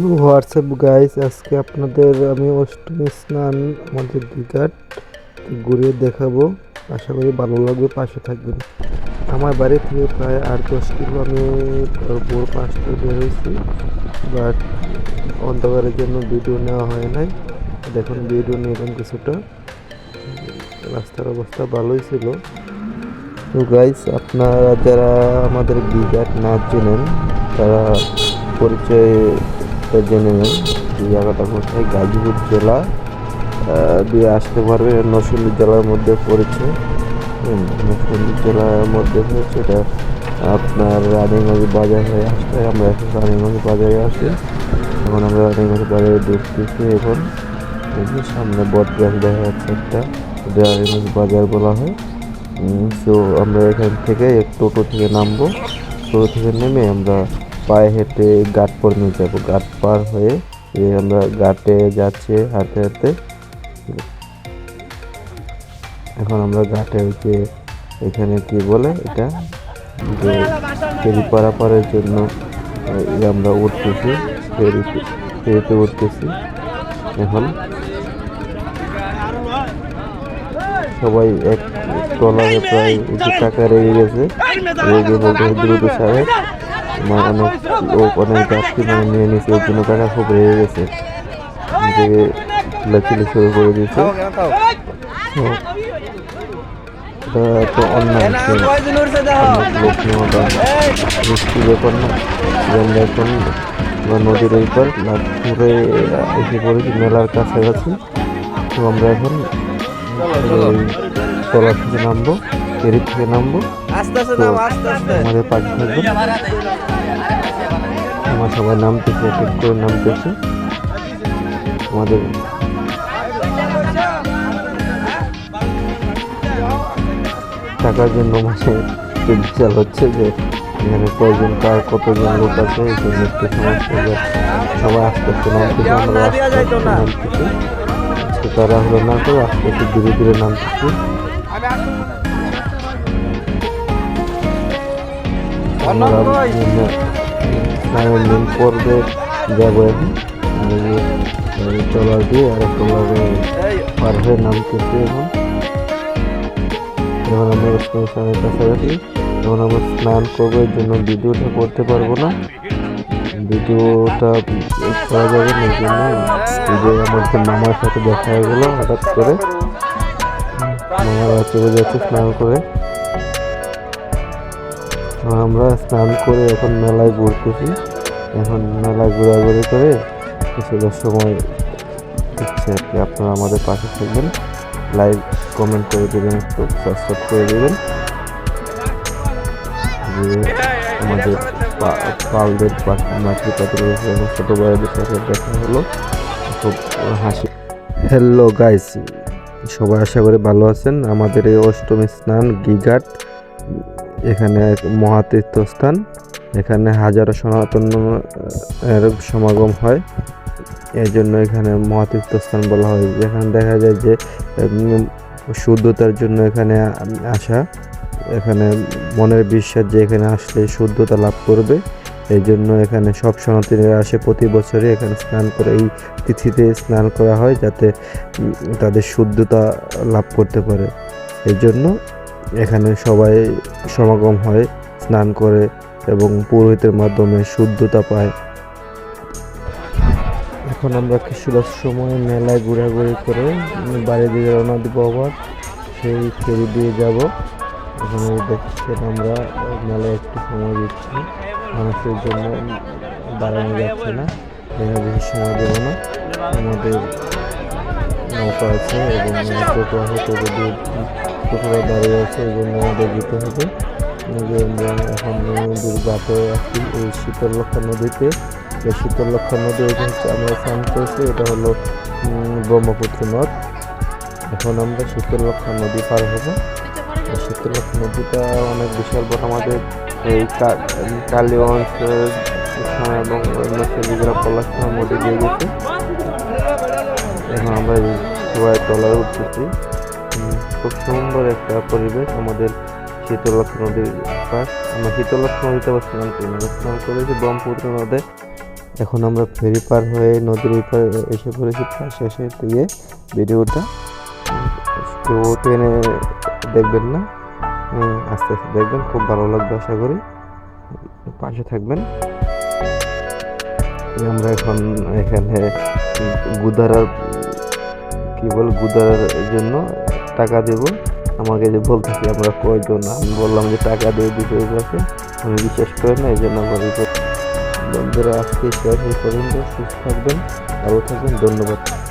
WhatsApp guys, আজকে আপনাদের আমি অষ্টমী স্নান আমাদের দীঘাট ঘুরিয়ে দেখাবো। আশা করি ভালো লাগবে, পাশে থাকবেন। আমার বাড়ি থেকে প্রায় আট দশ কিলো আমি ভোর পাঁচটায় বের হয়েছি, বাট অন্ধকারের জন্য ভিডিও নেওয়া হয় নাই। দেখুন, ভিডিও নিলাম কিছুটা। রাস্তার অবস্থা ভালোই ছিল। তো গাইস, আপনারা যারা আমাদের দীঘাট না চেনেন, তারা পরিচয় জেনে নেন জায়গাটা কোথায়, গাজীপুর জেলা দিয়ে আসতে পারবে। নরসিংদী জেলার মধ্যে পড়েছে। নরসিংদী জেলার মধ্যে হচ্ছে এটা আপনার রানীগঞ্জ বাজার হয়ে আসতে। আমরা এখন রানীগঞ্জ বাজারে আসি এখন আমরা রানীগঞ্জ বাজারে ঢুকতেছি এখন। সামনে বট গাছ দেখা যাচ্ছে একটা। রানীগঞ্জ বাজার বলা হয়। সো আমরা এখান থেকে টোটো থেকে নামবো। টোটো থেকে নেমে আমরা পায়ে হেঁটে ঘাট পর্যন্ত যাব। ঘাট পার হয়ে আমরা ঘাটে যাচ্ছি, হাঁটতে হাঁটতে। এখন আমরা ঘাটে হচ্ছে এখানে কি বলে এটা? যে ফেরি পারাপারের জন্য আমরা উঠতেছি ফেরিতে উঠতেছি। এখন সবাই এক ট্রলারে প্রায় টাকা রেগে গেছে, রেগে বলতে দ্রুত সাহেব অনেক লোক অনেক যাত্রী মানে নিয়ে নিয়েছে এর জন্য টাকা খুব রেগে গেছে। যে চিল্লাচিল্লি শুরু করে দিয়েছে। তো ব্যাপার না নদীর এই পার নাগপুরে এসে পড়েছি, মেলার কাছাকাছি। তো আমরা এখন থেকে নামবো। ফেরি থেকে নামবো। আস্তে আস্তে তো আস্তে আস্তে। আমাদের পাশে থাকবেন আমরা সবাই নামতেছি এক এক করে নামতেছি। আমাদের টাকার জন্য মাসে একটু বিশাল হচ্ছে যে এখানে কয়জন কার কতজন লোক আছে এই জন্য একটু সমস্যা সবাই আস্তে আস্তে নামতেছে আমরা আস্তে আস্তে নামতেছি। তারা হলো না করে আস্তে আস্তে ধীরে ধীরে নামতেছি। আমরা মেন পর্বে যাব ট্রলার দিয়ে আর পার হয়ে নামতেছি এখন এখন আমরা স্নানের কাছাকাছি আমরা স্নান করব এর জন্য ভিডিওটা করতে পারব না ভিডিওটা করা যাবে না জন্য ভিডিও আমাদের মামার সাথে দেখা হয়ে গেলো হঠাৎ করে মামার চলে যাচ্ছে স্নান করে আমরা স্নান করে এখন মেলায় ঘুরতেছি। এখন মেলায় ঘোরাঘুরি করে কিছুটার সময় হচ্ছে আর কি। আপনারা আমাদের পাশে থাকবেন। লাইক কমেন্ট করে দেবেন, একটু সাবস্ক্রাইব করে দেবেন। যে আমাদের পালদের মাতৃ পাত্র ছোটো ভাইদের সাথে দেখা হলো। খুব হাসি। হ্যালো গাইস সবাই আশা করি ভালো আছেন। আমাদের এই অষ্টমী স্নান গিঘাট এখানে এক মহাতীর্থস্থান, এখানে হাজারো সনাতন এর সমাগম হয়। এই জন্য এখানে মহাতীর্থস্থান বলা হয়। যেখানে দেখা যায় যে শুদ্ধতার জন্য এখানে আসা, এখানে মনের বিশ্বাস যে এখানে আসলে শুদ্ধতা লাভ করবে। এই জন্য এখানে সব সনাতনীরা আসে প্রতি বছরই এখানে স্নান করে। এই তিথিতে স্নান করা হয় যাতে তাদের শুদ্ধতা লাভ করতে পারে। এই জন্য এখানে সবাই সমাগম হয় স্নান করে এবং পুরোহিতের মাধ্যমে শুদ্ধতা পায়। এখন আমরা কিছুটা সময় মেলায় ঘোরাঘুরি করে উম, দিয়ে রওনা দিব আবার। সেই ফেরি দিয়ে যাব। এখন দেখছেন আমরা মেলায় একটু সময় দিচ্ছি। মানুষের জন্য দাঁড়ানো যাচ্ছে না। এখানে বেশি সময় দেবো না। আমাদের নৌকা আছে এবং টোটো আছে টোটো দিয়ে টোটোরা দাঁড়িয়ে আছে জন্য আমাদের যেতে হবে। এখন ঘাটে আছি এই শীতলক্ষা নদীতে। এই শীতলক্ষা নদী এটা হচ্ছে আমরা স্নান করেছি এটা হলো ব্রহ্মপুত্র নদ। এখন আমরা শীতলক্ষা নদী পার হব। শীতলক্ষা নদীটা অনেক বিশাল বড় আমাদের এই কালীগঞ্জ এবং অন্য সেদিগুলো পলাশখানার মধ্যে দিয়ে গেছে। এখন আমরা এই সবাই তলায় উঠতেছি। খুব সুন্দর একটা পরিবেশ আমাদের শীতলক্ষ নদীর পাশ। আমরা শীতলক্ষ নদীতে আবার স্নান করি না স্নান করেছি ব্রহ্মপুত্র নদে এখন আমরা ফেরি পার হয়ে নদীর এই পারে এসে পড়েছি। প্রায় এসে দিয়ে ভিডিওটা তো ট্রেনে দেখবেন না? আস্তে আস্তে দেখবেন। খুব ভালো লাগবে আশা করি। পাশে থাকবেন। আমরা এখন এখানে গুদারার কি বল গুদারার জন্য টাকা দেব। আমাকে যে বলতেছি, আমরা কয়জন? আমি বললাম যে, টাকা দিয়ে দিতে আছে আমি বিশ্বাস করি না এই জন্য আমার বন্ধুরা, আজকে শেয়ার পর্যন্ত। সুস্থ থাকবেন, ভালো থাকবেন। ধন্যবাদ।